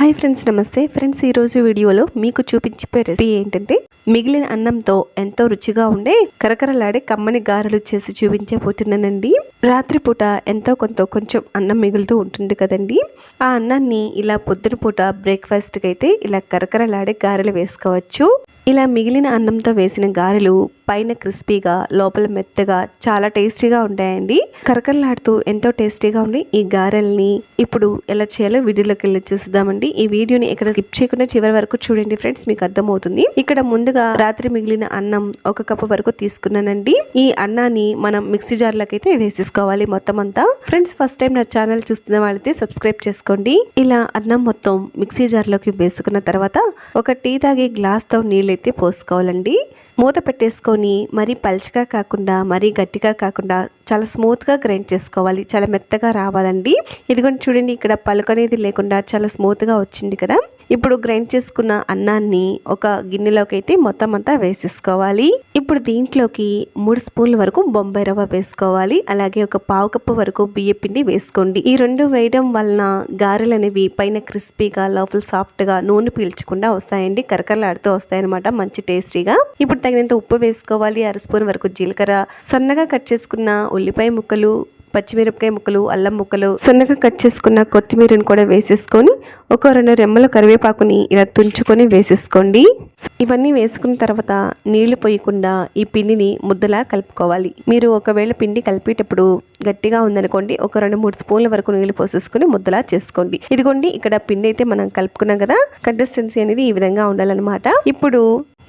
Hi friends నమస్తే. Friends ఈరోజు వీడియోలో మీకు చూపించే రెసిపీ ఏంటంటే మిగిలిన అన్నంతో ఎంతో రుచిగా ఉండే కరకరలాడే కమ్మని గారెలు చేసి చూపించబోతున్నానండి. రాత్రిపూట ఎంతో కొంత కొంచెం అన్నం మిగులుతూ ఉంటుంది కదండి. ఆ అన్నాన్ని ఇలా పొద్దున పూట బ్రేక్ఫాస్ట్కి అయితే ఇలా కరకరలాడే గారెలు వేసుకోవచ్చు. ఇలా మిగిలిన అన్నంతో వేసిన గారెలు పైన క్రిస్పీగా లోపల మెత్తగా చాలా టేస్టీగా ఉంటాయండి. కరకరలాడుతూ ఎంతో టేస్టీగా ఉండి ఈ గారెల్ని ఇప్పుడు ఎలా చేయాలో వీడియోలోకి వెళ్ళి చూద్దామండి ఈ వీడియోని ఇక్కడ స్కిప్ చేయకుండా చివరి వరకు చూడండి ఫ్రెండ్స్ మీకు అర్థమవుతుంది. ఇక్కడ ముందుగా రాత్రి మిగిలిన అన్నం ఒక కప్పు వరకు తీసుకున్నానండి. ఈ అన్నాన్ని మనం మిక్సీ జార్లోకి అయితే వేసేసుకోవాలి మొత్తం అంతా. ఫ్రెండ్స్ ఫస్ట్ టైం నా ఛానల్ చూస్తున్న వాళ్ళైతే సబ్స్క్రైబ్ చేసుకోండి. ఇలా అన్నం మొత్తం మిక్సీ జార్లోకి వేసుకున్న తర్వాత ఒక టీ తాగే గ్లాస్తో అయితే పోసుకోవాలండి. మూత పెట్టేసుకొని మరీ పల్చగా కాకుండా మరీ గట్టిగా కాకుండా చాలా స్మూత్గా గ్రైండ్ చేసుకోవాలి. చాలా మెత్తగా రావాలండి. ఇదిగోండి చూడండి ఇక్కడ పలుకు అనేది లేకుండా చాలా స్మూత్గా వచ్చింది కదా. ఇప్పుడు గ్రైండ్ చేసుకున్న అన్నాన్ని ఒక గిన్నెలోకి అయితే మొత్తం అంతా వేసేసుకోవాలి. ఇప్పుడు దీంట్లోకి మూడు స్పూన్ల వరకు బొంబాయి రవ్వ వేసుకోవాలి. అలాగే ఒక పావు కప్పు వరకు బియ్య పిండి వేసుకోండి. ఈ రెండు వేయడం వలన గారెలు అనేవి పైన క్రిస్పీగా లోపల సాఫ్ట్గా నూనె పీల్చకుండా వస్తాయండి. కరకరలాడుతూ వస్తాయన్నమాట మంచి టేస్టీగా. ఇప్పుడు తగినంత ఉప్పు వేసుకోవాలి. అర స్పూన్ వరకు జీలకర్ర. సన్నగా కట్ చేసుకున్న ఉల్లిపాయ ముక్కలు పచ్చిమిరపకాయ ముక్కలు అల్లం ముక్కలు సన్నగా కట్ చేసుకున్న కొత్తిమీరను కూడా వేసేసుకొని ఒక రెండు రెమ్మల కరివేపాకుని ఇలా తుంచుకొని వేసేసుకోండి. ఇవన్నీ వేసుకున్న తర్వాత నీళ్ళు పోయకుండా ఈ పిండిని ముద్దలా కలుపుకోవాలి. మీరు ఒకవేళ పిండి కలిపేటప్పుడు గట్టిగా ఉందనుకోండి ఒక రెండు మూడు స్పూన్ల వరకు నీళ్ళు పోసేసుకుని ముద్దలా చేసుకోండి. ఇదిగోండి ఇక్కడ పిండి అయితే మనం కలుపుకున్నాం కదా కన్సిస్టెన్సీ అనేది ఈ విధంగా ఉండాలన్నమాట. ఇప్పుడు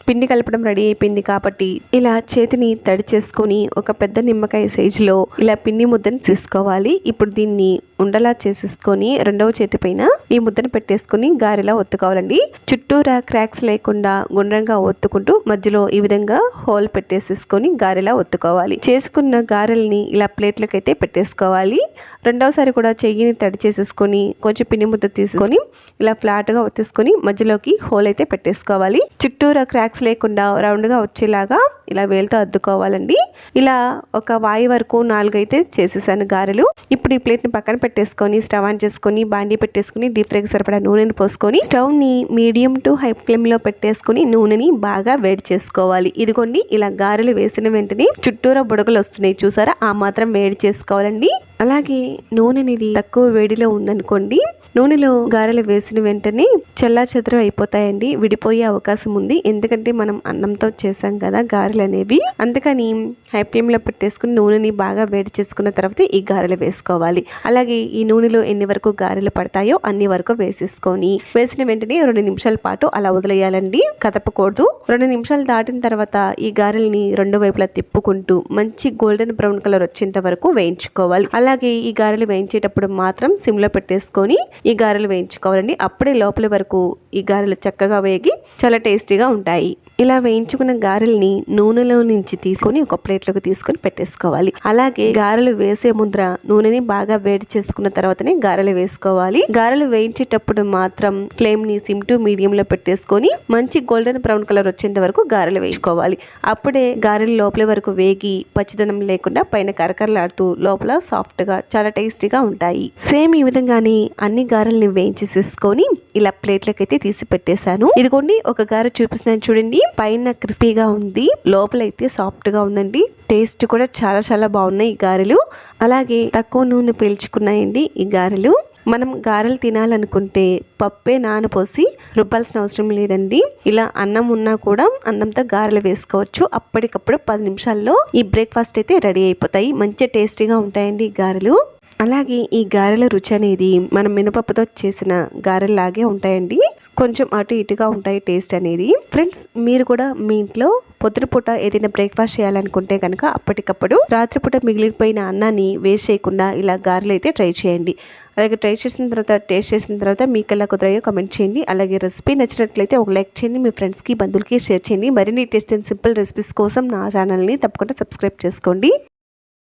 పిండి కలపడం రెడీ అయిపోయింది కాబట్టి ఇలా చేతిని తడి చేసుకొని ఒక పెద్ద నిమ్మకాయ సైజులో ఇలా పిండి ముద్దను తీసుకోవాలి. ఇప్పుడు దీన్ని ఉండలా చేసేసుకొని రెండవ చేతి పైన ఈ ముద్దను పెట్టేసుకొని గారెలా ఒత్తుకోవాలండి. చుట్టూరా క్రాక్స్ లేకుండా గుండ్రంగా ఒత్తుకుంటూ మధ్యలో ఈ విధంగా హోల్ పెట్టేసేసుకొని గారెలా ఒత్తుకోవాలి. చేసుకున్న గారెల్ని ఇలా ప్లేట్లకు అయితే పెట్టేసుకోవాలి. రెండవసారి కూడా చెయ్యిని తడి చేసేసుకొని కొంచెం పిండి ముద్ద తీసుకొని ఇలా ఫ్లాట్గా ఒత్తేసుకొని మధ్యలోకి హోల్ అయితే పెట్టేసుకోవాలి. చుట్టూరా క్రాక్స్ లేకుండా రౌండ్గా వచ్చేలాగా ఇలా వేలుతో అద్దుకోవాలండి. ఇలా ఒక వాయి వరకు నాలుగైతే చేసేసాను గారెలు. ఇప్పుడు ఈ ప్లేట్ని పక్కన పెట్టేసుకొని స్టవ్ ఆన్ చేసుకొని బాండీ పెట్టేసుకొని డీప్ ఫ్రైకి సరిపడా నూనెని పోసుకొని స్టవ్ని మీడియం టు హై ఫ్లేమ్లో పెట్టేసుకొని నూనెని బాగా వేడి చేసుకోవాలి. ఇదిగోండి ఇలా గారెలు వేసిన వెంటనే చుట్టూరా బుడగలు వస్తున్నాయి చూసారా? ఆ మాత్రం వేడి చేసుకోవాలండి. అలాగే నూనె అనేది తక్కువ వేడిలో ఉందనుకోండి నూనెలో గారెలు వేసిన వెంటనే చల్లా చెదరం అయిపోతాయండి విడిపోయే అవకాశం ఉంది. ఎందుకంటే మనం అన్నంతో చేసాం కదా గారెలు అనేవి. అందుకని హై ఫ్లేమ్లో పెట్టేసుకుని నూనెని బాగా వేడి చేసుకున్న తర్వాత ఈ గారెలు వేసుకోవాలి. అలాగే ఈ నూనెలో ఎన్ని వరకు గారెలు పడతాయో అన్ని వరకు వేసేసుకొని వేసిన వెంటనే రెండు నిమిషాల పాటు అలా వదిలేయాలండి. కదపకూడదు. రెండు నిమిషాలు దాటిన తర్వాత ఈ గారెల్ని రెండు వైపులా తిప్పుకుంటూ మంచి గోల్డెన్ బ్రౌన్ కలర్ వచ్చేంత వరకు వేయించుకోవాలి. అలాగే ఈ గారెలు వేయించేటప్పుడు మాత్రం సిమ్లో పెట్టేసుకొని ఈ గారెలు వేయించుకోవాలండి. అప్పుడే లోపల వరకు ఈ గారెలు చక్కగా వేగి చాలా టేస్టీగా ఉంటాయి. ఇలా వేయించుకున్న గారెల్ని నూనెలో నుంచి తీసుకొని ఒక ప్లేట్లోకి తీసుకొని పెట్టేసుకోవాలి. అలాగే గారెలు వేసే ముందర నూనెని బాగా వేడి చేసుకున్న తర్వాతనే గారెలు వేసుకోవాలి. గారెలు వేయించేటప్పుడు మాత్రం ఫ్లేమ్ని సిమ్ టు మీడియం లో పెట్టేసుకొని మంచి గోల్డెన్ బ్రౌన్ కలర్ వచ్చేంత వరకు గారెలు వేయించుకోవాలి. అప్పుడే గారెలు లోపల వరకు వేగి పచ్చిదనం లేకుండా పైన కరకరలాడుతూ లోపల సాఫ్ట్ సాఫ్ట్గా చాలా టేస్టీగా ఉంటాయి. సేమ్ ఈ విధంగానే అన్ని గారెల్ని వేయించేసేసుకొని ఇలా ప్లేట్లకైతే అయితే తీసి పెట్టేశాను. ఇదిగోండి ఒక గారె చూపిస్తున్నాను చూడండి. పైన క్రిస్పీగా ఉంది లోపలైతే సాఫ్ట్గా ఉందండి. టేస్ట్ కూడా చాలా చాలా బాగున్నాయి ఈ గారెలు. అలాగే తక్కువ నూనె పీల్చుకున్నాయండి ఈ గారెలు. మనం గారెలు తినాలనుకుంటే పప్పే నానపోసి రుబ్బాల్సిన అవసరం లేదండి. ఇలా అన్నం ఉన్నా కూడా అన్నంతో గారెలు వేసుకోవచ్చు. అప్పటికప్పుడు పది నిమిషాల్లో ఈ బ్రేక్ఫాస్ట్ అయితే రెడీ అయిపోతాయి. మంచి టేస్టీగా ఉంటాయండి ఈ గారెలు. అలాగే ఈ గారెల రుచి అనేది మనం మినపప్పుతో చేసిన గారెల్లాగే ఉంటాయండి. కొంచెం అటు ఇటుగా ఉంటాయి టేస్ట్ అనేది ఫ్రెండ్స్ మీరు కూడా మీ ఇంట్లో పొద్దుపూట ఏదైనా బ్రేక్ఫాస్ట్ చేయాలనుకుంటే కనుక అప్పటికప్పుడు రాత్రిపూట మిగిలిపోయిన అన్నాన్ని వేస్ట్ చేయకుండా ఇలా గారెలు అయితే ట్రై చేయండి. అలాగే ట్రై చేసిన తర్వాత టేస్ట్ చేసిన తర్వాత మీకు ఎలా కుదరయో కమెంట్ చేయండి. అలాగే రెసిపీ నచ్చినట్లయితే ఒక లైక్ చేయండి. మీ ఫ్రెండ్స్కి బంధువులకి షేర్ చేయండి. మరిన్ని టేస్ట్ అండ్ సింపుల్ రెసిపీస్ కోసం నా ఛానల్ని తప్పకుండా సబ్స్క్రైబ్ చేసుకోండి.